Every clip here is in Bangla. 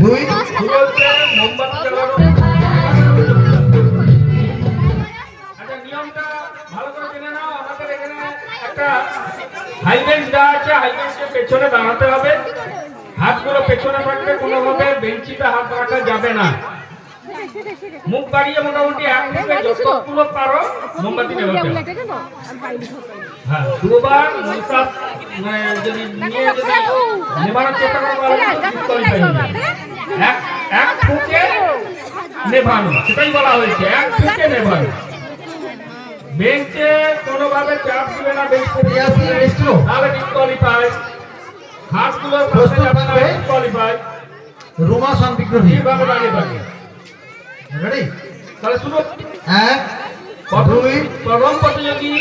দুই শুরু মোমবাতি জ্বালানো। আচ্ছা নিয়মটা ভালো করে জেনে নাও। আমাদের এখানে একটা হাই বেঞ্চ দেওয়া আছে। হাই পেছনে দাঁড়াতে হবে। হাতগুলো পেছনে রাখবে কোনোভাবে বেঞ্চিতে হাত রাখা যাবে না। মুখ বাড়িয়ে মোটামুটি এক থেকে যতগুলো পারো মোমবাতি নেভাতে হ্যাঁ দুবার মানে যদি নিয়ে যদি নেভানোর চেষ্টা করো এক এক ফুকে নেভানো সেটাই বলা হয়েছে এক ফুকে নেভানো বেঞ্চে কোনোভাবে চাপ দিবে না বেঞ্চ তাহলে ডিসকোয়ালিফাই হাতগুলো প্রস্তুত যাবে না থাকবে। ডিসকোয়ালিফাই রোমা শান্তিগ্রহী এইভাবে দাঁড়িয়ে থাকে রেডি তাহলে এক প্রথম দুই প্রথম প্রতিযোগী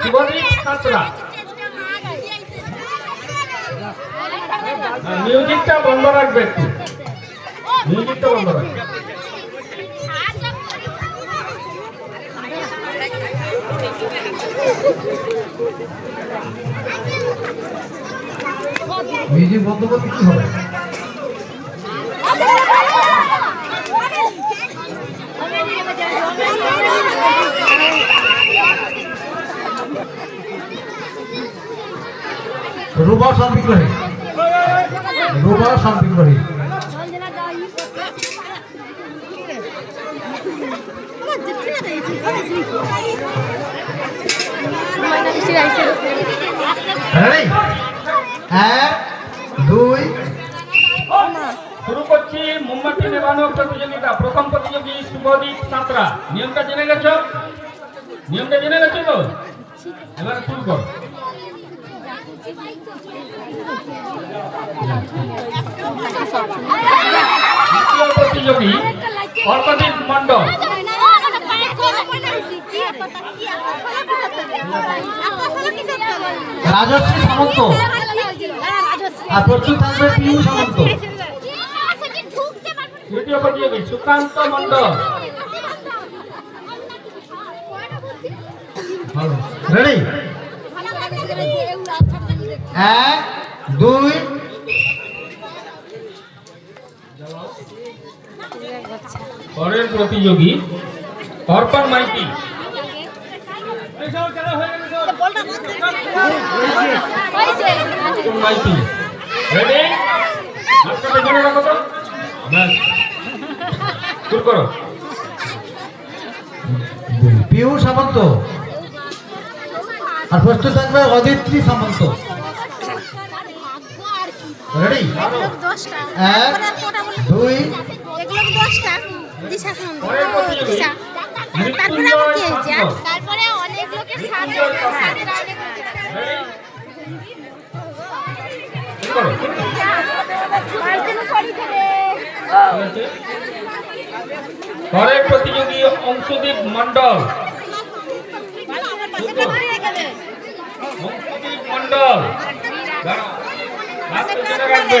শুভদীপ সাঁতরা মিউজিকটা বন্ধ রাখবে একটু মিউজিকটা বন্ধ রাখবে মিউজিক বন্ধ করতে কি হবে রোমা শান্তিগ্রহী রোমা শান্তিগ্রহী রেডি এক, দুই। শুরু করছি মোমবাতি প্রথম প্রতিযোগী শুভদীপ সাঁতরা। নিয়মটা জেনে গেছো? নিয়মটা জেনে গেছো তো? প্রতিযোগী অর্কদীপ মণ্ডল। রাজশ্রী সামন্ত। আর প্রচুর থাকবে পিউ সামন্ত। প্রতিযোগী সুকান্ত মণ্ডল। ভালো। রেডি এক দুই। পরের প্রতিযোগী অর্পণ মাইতি অর্পণ মাইতি রেডি হাতটা পেছনে রাখো তো ব্যাস শুরু করো। পিউ সামন্ত। আর প্রস্তুত থাকবে অদিত্রী সামন্ত। রেডি এক দুই। তারপরে আবার কে হয়েছে? পরের প্রতিযোগী অংশুদীপ মণ্ডল। অংশুদীপ পেছনে রাখবে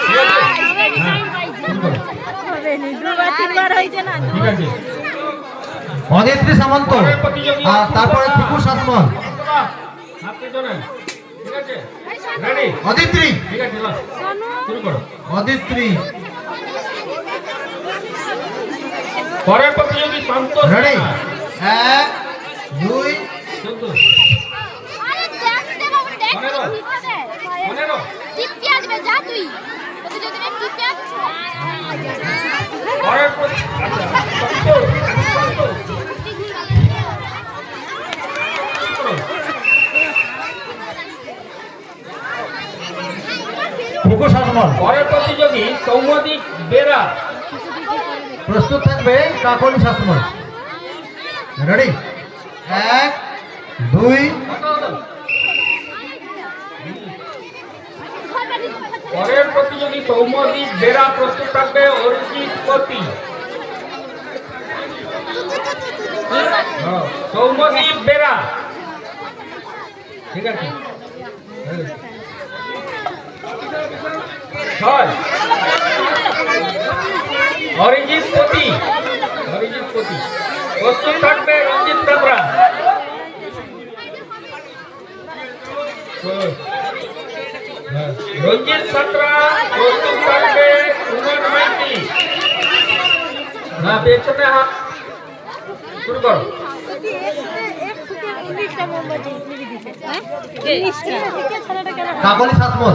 ঠিক আছে? হ্যাঁ, শুরু করো। দুবার তিনবার হয়েছে না ঠিক আছে। অদিত্রী সামন্ত আর তারপরে পেছনে রেডি অদিত্রী। অদিত্রী। পরের প্রতিযোগী সন্তোষ রেডি এক দুই। টিপি আসবে যা তুই প্রতিযোগিতায় টিপি আসবে পরের প্রতি- আচ্ছা, সন্তোষ, সন্তোষ। করো। পিকু সাসমল পরের প্রতিযোগী সৌমদীপ বেরা। প্রস্তুত থাকবে কাকলি সাসমল রেডি এক দুই। পরের প্রতিযোগী সৌমদীপ বেরা প্রস্তুত থাকবে অরিজিৎ পতি। সৌমদীপ বেরা। ঠিক আছে। ছয়। অরিজিৎ পতি। অরিজিৎ পতি। প্রস্তুত থাকবে রঞ্জিত কাবরা হ্যাঁ। রঞ্জিত সাঁতরা প্রস্তুত থাকবে উমান মাইতি। হ্যাঁ পেছনে হাত। শুরু করো। কাকলি সাতমল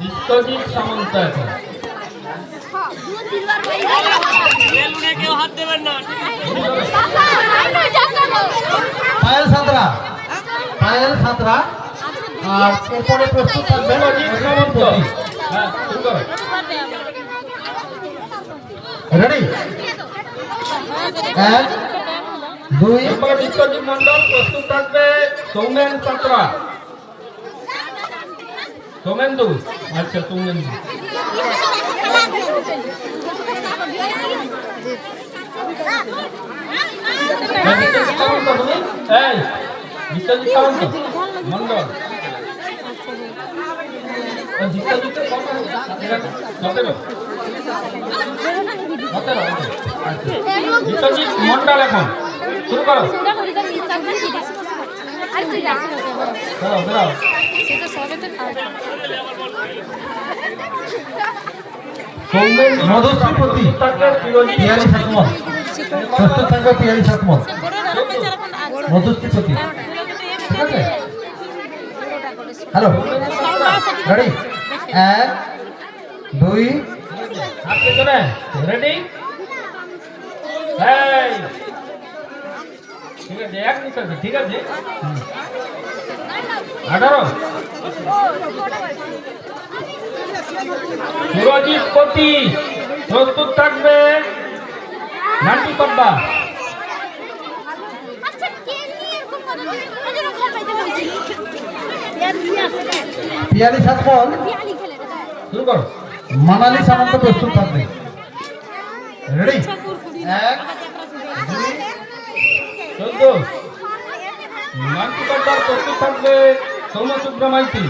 বিশ্বজিৎ পায়েল সাঁতরা। পায়েল সাঁতরা। আর এরপরে প্রস্তুত থাকবে বিশ্বজিৎ সামন্ত শুরু করো। রেডি এক দুই এরপরে বিশ্বজিৎ মন্ডল প্রস্তুত থাকবে সৌমেন সাঁতরা সৌমেন্দু আচ্ছা সৌমেন্দু হ্যাঁ, বিশ্বজিৎ সামন্ত তুমি এই বিশ্বজিৎ সামন্ত মন্ডল ও, বিশ্বজিৎ বিশ্বজিৎ মন্ডল এখন শুরু করো। বেরাও বেরাও সৌমেন্দু মধুশ্রীপতি পিয়ালি সাতমল প্রস্তুত থাকবে পিয়ালি সাতমল মধুশ্রীপতি ঠিক আছে হ্যালো। রেডি এক দুই হাত পেছনে রেডি? ঠিক আছে এক নিতে হবে, ঠিক আছে আঠারো সুরজিৎ পতি প্রস্তুত থাকবে নান্টু কব্বা পিয়ালি সাতমল শুরু করো। মানালি সামন্ত প্রস্তুত থাকবে। রেডি এক, চোদ্দ। নান্টু কব্বার প্রস্তুত থাকবে সৌম্য সুব্রমাইতি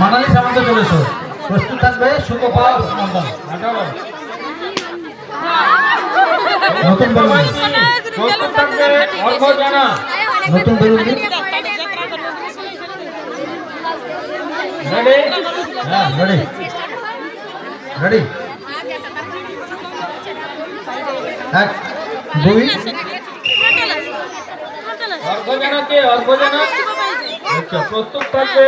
মানালি সামন্ত চলেছ। প্রস্তুত থাকবে সুকপা মন্ডল আঠারো নতুন বেলুন নতুন বেলুন রেডি হ্যাঁ এক দুই আচ্ছা প্রস্তুত থাকবে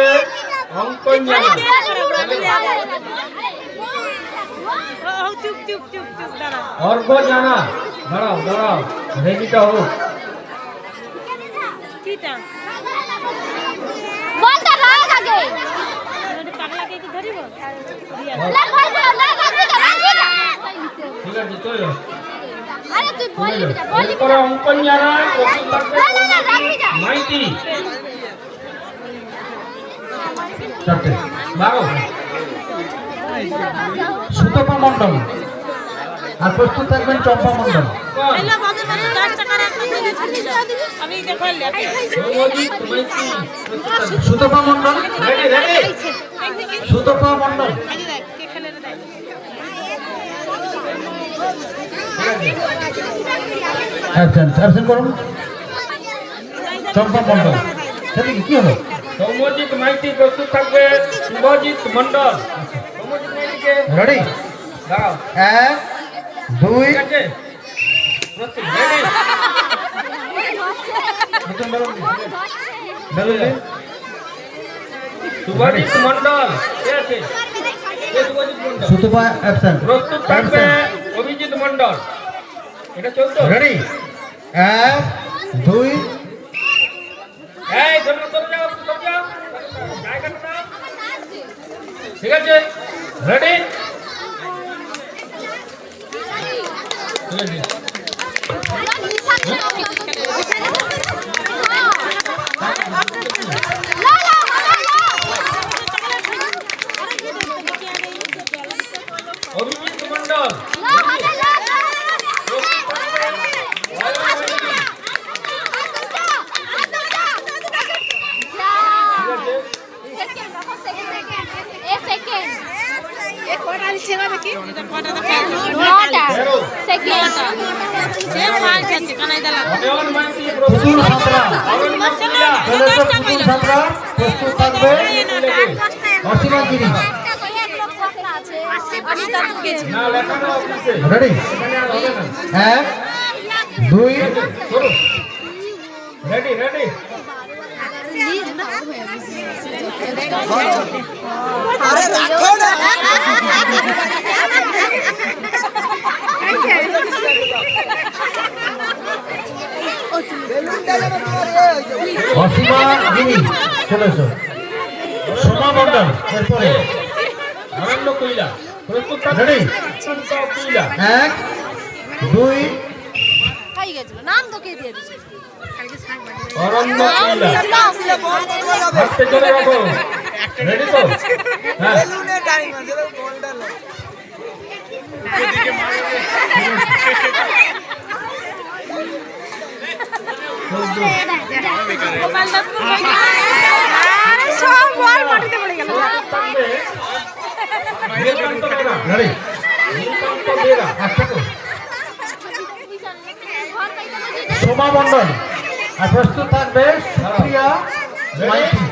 অঙ্কন জানা চুপ চুপ চুপ চুপ দাঁড়া অর্ঘ জানা। দাঁড়াও দাঁড়াও। রেডিটা হোক। কিটা? বলটা রাখ আগে। পাগলাকে কি ধরিব? লাগ ভাই না লাগ আগে যা আগে যা ঠিক আছে চলো আরে তুই বলি চলে যা যাও। অঙ্কন জানা না। না না রাখি যা। মাইতি। চারটে। বারো সুতপা মন্ডল আর প্রস্তুত থাকবেন চম্পা মন্ডল কোন? এলা বাজে বাজে 10 টাকার একটা জিনিস ছিল আমি দেখো লেখা সৌম্যজিৎ মাইতি প্রস্তুত থাকবে সুতপা মন্ডল সুতপা মন্ডল অ্যাবসেন্ট অ্যাবসেন্ট করুন। চম্পা মন্ডল সেদিকে কি হলো? সৌম্যজিৎ মাইতি প্রস্তুত থাকবে শুভজিৎ রেডি এক দুই। মন্ডল সুতপা অ্যাবসেন্ট। প্রস্তুত থাকবে অভিজিৎ মন্ডল এটা চলতো? রেডি এক দুই। এই যাও যাও ঠিক আছে? রেডি ঠিক আছে অভিজিৎ মন্ডল ঠিক আছে তেরো অনিয়ন মাইতি পুতুল সাঁতরা অরুণ পুতুল সাঁতরা প্রস্তুত থাকবে। অসীমা গিরি না লেখানো অফিসে রেডি আর হবে না এক দুই করো রেডি রেডি অসীমা গিরি চলে এসো সোমা মন্ডল এরপরে অরণ্য কইলা প্রস্তুত রেডি এক দুই নাম তোকে দিয়ে দিচ্ছি অরণ্য হাতে চলে রাখো রেডি তো? হ্যাঁ সব বল মাটিতে পড়ে গেল থাকবে নীলকান্ত বেরা রেডি নীলকান্ত বেরা একটা তো সোমা মন্ডল আর প্রস্তুত থাকবে সুপ্রিয়া মাইতি।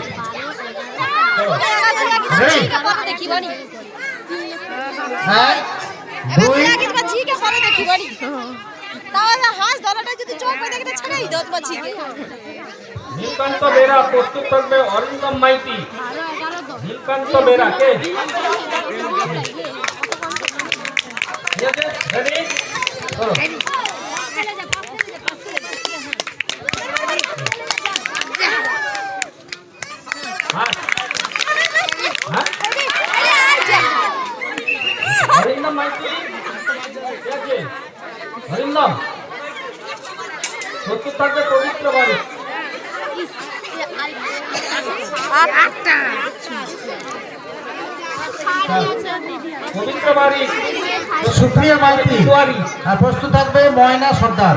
তাহলে হাঁস ধরাটা যদি চোখ দেখে ছাড়াই দাও তোমার নীলকান্ত বেরা প্রস্তুত থাকবে অরিন্দম মাইতি। নীলকান্ত বেরা কে? হরিন্দম হরিন্দম প্রস্তুত থাকবে পবিত্র বাড়ি। পবিত্র বাড়ি সুপ্রিয়া মাইতি আর প্রস্তুত থাকবে ময়না সর্দার।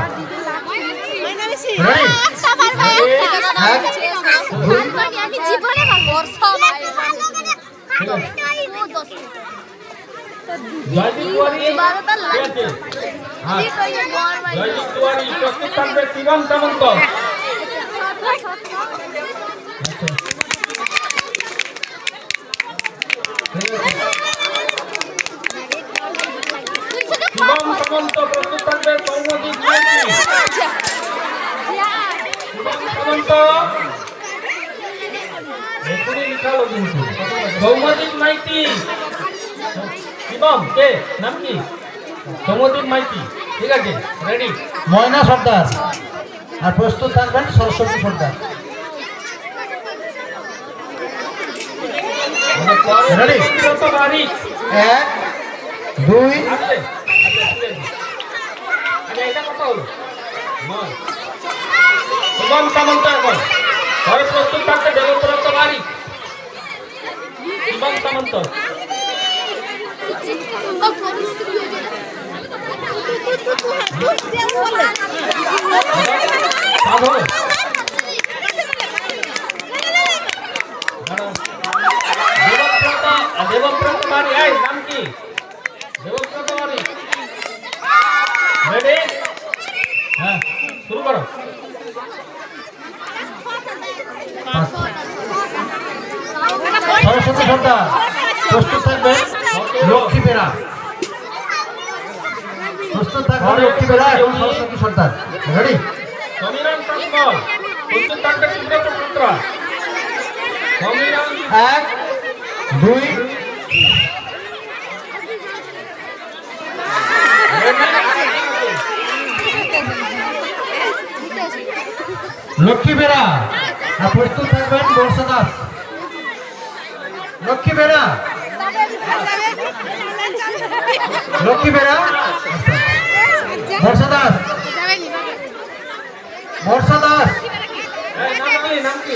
জয়দীপ দুয়ারি ঠিক আছে হ্যাঁ জয়দীপ দুয়ারি প্রস্তুত থাকবে শিবম সামন্ত শিবম সামন্ত প্রস্তুত থাকবে কৌমদীপ মাইতি শিবম সামন্ত। এখনই লিখালো কিন্তু কৌমদীপ মাইতি শিবম কে? নাম কি? মাইতি ঠিক আছে রেডি ময়না সর্দার। আর প্রস্তুত থাকবেন সরস্বতী সর্দার। বাড়ি। এক দুই এটা কত হলো? শুভম সামন্ত এখন ঘরে প্রস্তুত থাকতে দেবপ্রত বাড়ি শুভম সামন্ত হলো দেবব্রত দেবব্রত বাড়ি এই নাম কি দেবব্রত বাড়ি রেডি হ্যাঁ শুরু করো সরস্বতী সর্দার প্রস্তুত থাকবেন লক্ষ্মী বেরা প্রস্তুত থাকবেন লক্ষ্মী বেরা এবং সরস্বতী সর্দার। রেডি এক দুই। লক্ষ্মী আর প্রস্তুত থাকবেন বর্ষা দাস। লক্ষ্মী বেরা লক্ষ্মী বেরা বর্ষা দাস। বর্ষা দাস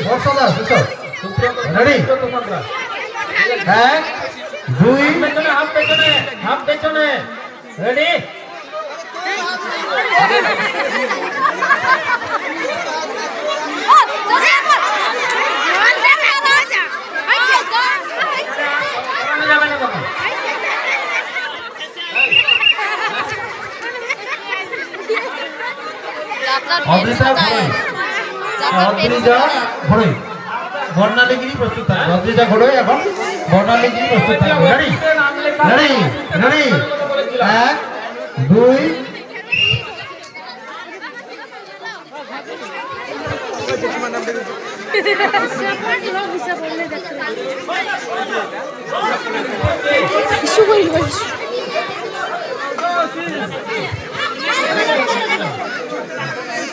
বর্ষা দাস রেডি এক দুই পেছনে পেছনে হাত পেছনে রেডি অদ্রিতা ঘোড়ই অদ্রিজা ঘোড়ই বর্ণালীগিরি প্রস্তুত থাকবে অদ্রিজা ঘোড়ই এখন বর্ণালীগিরি প্রস্তুত থাকবে রেডি? রেডি? রেডি?